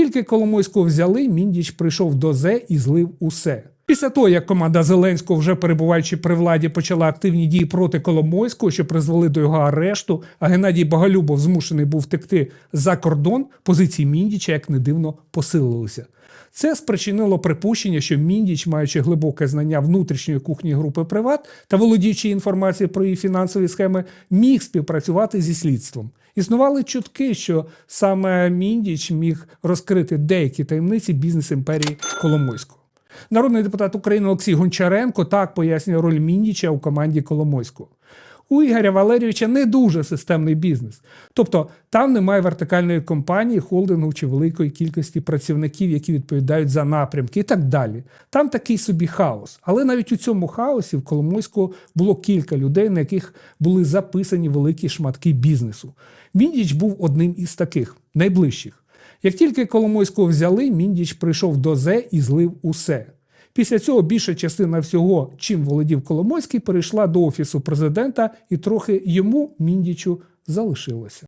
тільки Коломойського взяли, Міндіч прийшов до зе і злив усе. Після того, як команда Зеленського, вже перебуваючи при владі, почала активні дії проти Коломойського, що призвели до його арешту, а Геннадій Боголюбов змушений був втекти за кордон, позиції Міндіча, як не дивно, посилилися. Це спричинило припущення, що Міндіч, маючи глибоке знання внутрішньої кухні групи Приват та володіючи інформацією про її фінансові схеми, міг співпрацювати зі слідством. Існували чутки, що саме Міндіч міг розкрити деякі таємниці бізнес імперії Коломойського. Народний депутат України Олексій Гончаренко так пояснює роль Міндіча у команді Коломойського. У Ігоря Валерійовича не дуже системний бізнес. Тобто там немає вертикальної компанії, холдингу чи великої кількості працівників, які відповідають за напрямки і так далі. Там такий собі хаос. Але навіть у цьому хаосі в Коломойського було кілька людей, на яких були записані великі шматки бізнесу. Міндіч був одним із таких найближчих. Як тільки Коломойського взяли, Міндіч прийшов до зе і злив усе. Після цього більша частина всього, чим володів Коломойський, перейшла до офісу президента, і трохи йому Міндічу залишилося.